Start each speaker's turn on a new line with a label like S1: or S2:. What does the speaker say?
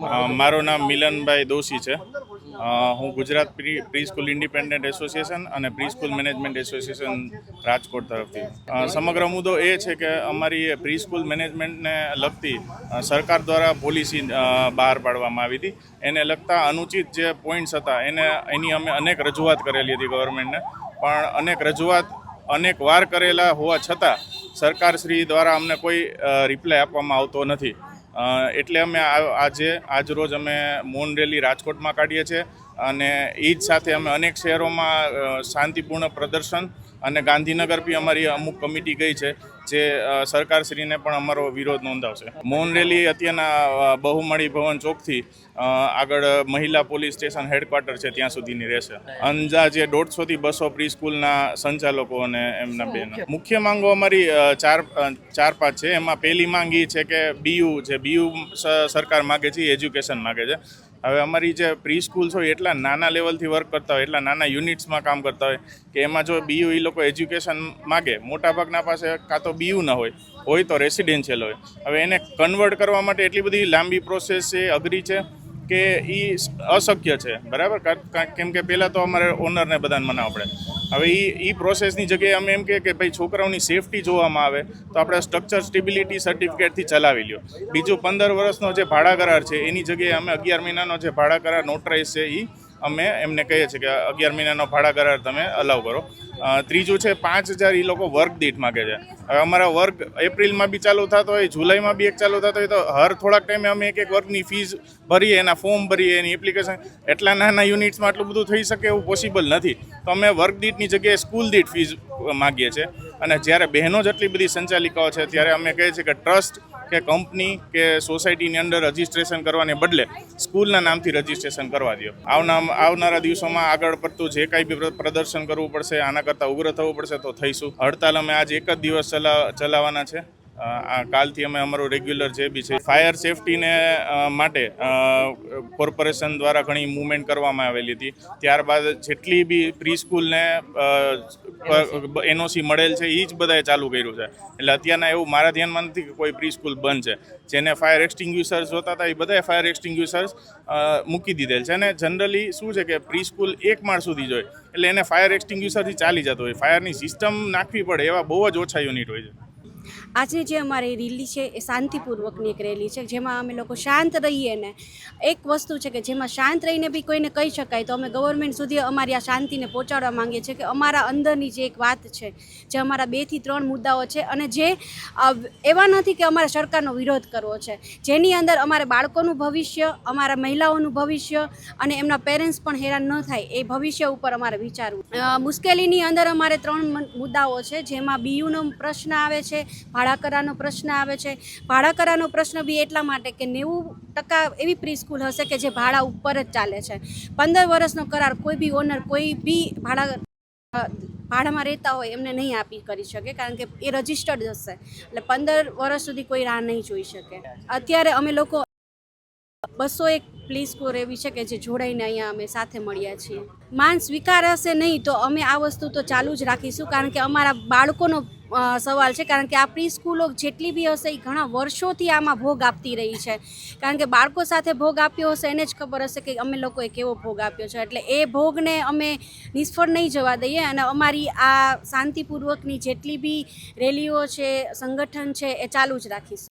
S1: મારું નામ મિલનભાઈ દોશી છે. હું Gujarat pre pre school independent association અને pre school management association Rajkot તરફથી. સમગ્ર મુદ્દો એ છે કે અમારી પ્રી સ્કૂલ મેનેજમેન્ટને લગતી સરકાર દ્વારા પોલિસી બહાર પાડવામાં આવી હતી. એને લગતા અનુચિત જે પોઈન્ટ્સ હતા, એને, એની અમે અનેક રજૂઆત કરેલી હતી ગવર્મેન્ટને. પણ અનેક રજૂઆત, અનેક વાર કરેલા હોવા છતાં સરકારશ્રી દ્વારા અમને કોઈ રિપ્લાય આપવામાં આવતો નથી. એટલે અમે આજે આજ રોજ અમે મૌન રેલી રાજકોટમાં કાઢીએ છીએ. અને એ જ સાથે અમે અનેક શહેરોમાં શાંતિપૂર્ણ પ્રદર્શન અને ગાંધીનગર બી અમારી અમુક કમિટી ગઈ છે જે સરકારશ્રીને પણ અમારો વિરોધ નોંધાવશે. મૌન રેલી અત્યારના બહુમળી ભવન ચોકથી આગળ મહિલા પોલીસ સ્ટેશન હેડક્વાર્ટર છે ત્યાં સુધીની રહેશે. અંદાજે દોઢસોથી બસો પ્રી સ્કૂલના સંચાલકો અને એમના બેન. મુખ્ય? માંગો અમારી ચાર ચાર પાંચ છે. એમાં પહેલી માંગ એ છે કે બીયુ છે બીયુ સરકાર માગે છે એજ્યુકેશન માગે છે. હવે અમારી જે પ્રી સ્કૂલ્સ હોય એટલા નાના લેવલથી વર્ક કરતા હોય, એટલા નાના યુનિટ્સમાં કામ કરતા હોય, કે એમાં જો બીયુ એ લોકો એજ્યુકેશન માગે મોટાભાગના પાસે કાં તો બીયુ ન હોય હોય તો રેસિડેન્શિયલ હોય. હવે એને કન્વર્ટ કરવા માટે એટલી બધી લાંબી પ્રોસેસ છે, અઘરી છે, કે એ અશક્ય છે. બરાબર? કેમ કે પહેલાં તો અમારે ઓનરને બધાને મનાવવા પડે. હવે એ એ પ્રોસેસની જગ્યાએ અમે એમ કે ભાઈ છોકરાઓની સેફટી જોવામાં આવે, તો આપણે સ્ટ્રક્ચર સ્ટેબિલિટી સર્ટિફિકેટથી ચલાવી લ્યો. બીજું પંદર વર્ષનો જે ભાડા કરાર છે, એની જગ્યાએ અમે અગિયાર મહિનાનો જે ભાડા કરાર નોટરાઇઝ છે એ અમે એમને કહીએ છીએ કે અગિયાર મહિનાનો ભાડા કરાર તમે અલાઉ કરો. ત્રીજું છે પાંચ હજાર એ લોકો વર્ક દીઠ માગે છે. હવે અમારા વર્ક એપ્રિલમાં બી ચાલુ થતો હોય, જુલાઈમાં બી એક ચાલુ થતો હોય તો હર થોડાક ટાઈમે અમે એક એક વર્કની ફીસ ભરીએ, એના ફોર્મ ભરીએ, એની એપ્લિકેશન એટલા નાના યુનિટ્સમાં આટલું બધું થઈ શકે એવું પોસિબલ નથી. તો અમે વર્ક દીઠની જગ્યાએ સ્કૂલ દીઠ ફીસ માગીએ છીએ. અને જ્યારે બહેનો જ આટલી બધી સંચાલિકાઓ છે, ત્યારે અમે કહીએ છીએ કે ટ્રસ્ટ કે કંપની કે સોસાયટીની અંદર રજીસ્ટ્રેશન કરવાને બદલે સ્કૂલના નામથી રજીસ્ટ્રેશન કરવા દો આવના આવનારા દિવસોમાં આગળ પડતું જે કાંઈ બી પ્ર- પ્રદર્શન કરવું પડશે, આના કરતાં ઉગ્ર થવું પડશે તો થઈશું. હડતાલ અમે આજે એક જ દિવસ ચલા ચલાવવાના છે. આ કાલથી અમે અમારું રેગ્યુલર જે બી છે, ફાયર સેફટીને માટે કોર્પોરેશન દ્વારા ઘણી મૂવમેન્ટ કરવામાં આવેલી હતી. ત્યારબાદ જેટલી બી પ્રી સ્કૂલને એનઓસી મળેલ છે એ જ બધાએ ચાલુ કર્યું છે. એટલે અત્યારના એવું મારા ધ્યાનમાં નથી કે કોઈ પ્રી સ્કૂલ બંધ છે. જેને ફાયર એક્સટિંગ્યુશર્સ જોતા હતા એ બધાએ ફાયર એક્સટિંગ્યુશર્સ મૂકી દીધેલ છે. અને જનરલી શું છે કે પ્રી સ્કૂલ એક માળ સુધી જોઈએ એટલે એને ફાયર એક્સટિંગ્યુશરથી ચાલી જતો હોય. ફાયરની સિસ્ટમ નાખવી પડે એવા બહુ જ ઓછા યુનિટ હોય છે.
S2: આજે જે અમારી રેલી છે એ શાંતિપૂર્વકની એક રેલી છે, જેમાં અમે લોકો શાંત રહીએ ને એક વસ્તુ છે કે જેમાં શાંત રહીને બી કોઈને કહી શકાય તો અમે ગવર્મેન્ટ સુધી અમારી આ શાંતિને પહોંચાડવા માંગીએ છીએ કે અમારા અંદરની જે એક વાત છે, જે અમારા બેથી ત્રણ મુદ્દાઓ છે અને જે એવા નથી કે અમારે સરકારનો વિરોધ કરવો છે. જેની અંદર અમારે બાળકોનું ભવિષ્ય, અમારા મહિલાઓનું ભવિષ્ય અને એમના પેરેન્ટ્સ પણ હેરાન ન થાય એ ભવિષ્ય ઉપર અમારે વિચારવું. મુશ્કેલીની અંદર અમારે ત્રણ મુદ્દાઓ છે, જેમાં બીયુનો પ્રશ્ન આવે છે ભાડા કરારનો પ્રશ્ન આવે છે. ભાડા કરારનો પ્રશ્ન બી એટલા માટે કે નેવું ટકા એવી પ્રી સ્કૂલ હશે કે જે ભાડા ઉપર જ ચાલે છે. પંદર વર્ષનો કરાર કોઈ બી ઓનર કોઈ બી ભાડા, ભાડામાં રહેતા હોય એમને નહીં આપી કરી શકે કારણ કે એ રજિસ્ટર્ડ હશે. એટલે પંદર વર્ષ સુધી કોઈ રાહ નહીં જોઈ શકે. અત્યારે અમે લોકો બસો એક પ્લી સ્કોર એવી છે કે જે જોડાઈને અહીંયા અમે સાથે મળ્યા છીએ. માન સ્વીકાર હશે નહીં તો અમે આ વસ્તુ તો ચાલુ જ રાખીશું કારણ કે અમારા બાળકોનો સવાલ છે. કારણ કે આ પ્રી સ્કૂલો જેટલી બી હશે, એ ઘણા વર્ષોથી આમાં ભોગ આપતી રહી છે. કારણ કે બાળકો સાથે ભોગ આપ્યો હશે, એને જ ખબર હશે કે અમે લોકોએ કેવો ભોગ આપ્યો છે. એટલે એ ભોગને અમે નિષ્ફળ નહીં જવા દઈએ અને અમારી આ શાંતિપૂર્વકની જેટલી બી રેલીઓ છે, સંગઠન છે, એ ચાલુ જ રાખીશું.